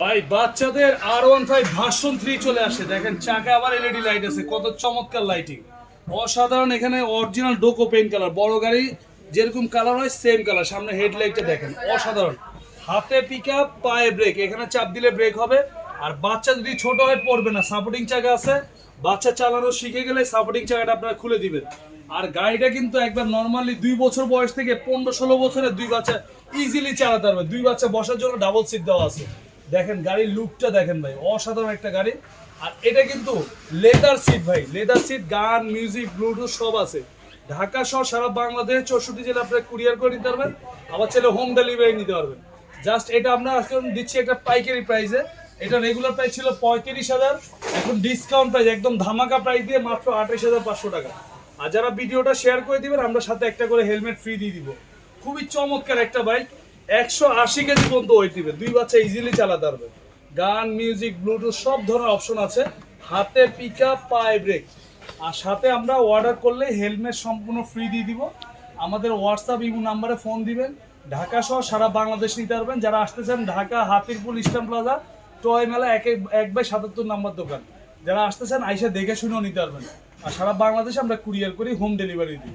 ভাই, বাচ্চাদের আর ওয়ান ফাইভ ভার্সন থ্রি চলে আসে। দেখেন, চাকা আবার এলইডি লাইট আছে, কত চমৎকার লাইটিং অসাধারণ এখানে অরিজিনাল ডোকো পেন কালার বড় গাড়ি, যেরকম কালার হয় সেম কালার সামনে হেডলাইটটা দেখেন, অসাধারণ। হাতে পিক আপ পায়ে ব্রেক এখানে চাপ দিলে ব্রেক হবে। আর বাচ্চা যদি ছোট হয়, পড়বে না। সাপোর্টিং চাকা আছে। বাচ্চা চালানো শিখে গেলে সাপোর্টিং চাকাটা আপনারা খুলে দিবেন। আর গাড়িটা কিন্তু একবার নর্মালি দুই বছর বয়স থেকে পনেরো ষোলো বছরের দুই বাচ্চা ইজিলি চালাতে পারবে। দুই বাচ্চা বসার জন্য ডাবল সিট দেওয়া আছে। দেখেন গাড়ির লুকটা দেখেন ভাই, অসাধারণ একটা গাড়ি। আর এটা কিন্তু লেদার সিট ভাই লেদার সিট গান মিউজিক ব্লুটুথ সব আছে। ঢাকা সহ সারা বাংলাদেশ চৌষট্টি জেলা আপনারা কুরিয়ার করে নিতে পারবেন, আবার ছেলে হোম ডেলিভারি নিতে পারবেন। জাস্ট এটা আমরা এখন দিচ্ছি একটা পাইকারি প্রাইসে এটা রেগুলার প্রাইস ছিল পঁয়ত্রিশ হাজার, এখন ডিসকাউন্ট প্রাইস একদম ধামাকা প্রাইস দিয়ে মাত্র আঠাশ হাজার পাঁচশো টাকা। আর যারা ভিডিওটা শেয়ার করে দিবেন, আমরা সাথে একটা করে হেলমেট ফ্রি দিয়ে দিব। খুবই চমৎকার একটা বাইক একশো আশি কেজি পর্যন্ত ওয়েট দিবে দুই বাচ্চা ইজিলি চালাতে পারবে গান মিউজিক ব্লুটুথ সব ধরনের অপশন আছে। হাতে পিক আপ পায়ে ব্রেক আর সাথে আমরা অর্ডার করলে হেলমেট সম্পূর্ণ ফ্রি দিয়ে দিব। আমাদের হোয়াটসঅ্যাপ ইমো নাম্বারে ফোন দিবেন। ঢাকা সহ সারা বাংলাদেশ নিতে পারবেন। যারা আসতে চান Dhaka, Hatirpool, eastern plaza, toy Mela, এক- এক বাই সাতাত্তর নাম্বার দোকান। যারা আসতে চান আইসা দেখে শুনেও নিতে পারবেন। আর সারা বাংলাদেশে আমরা কুরিয়ার করি হোম ডেলিভারি দিই।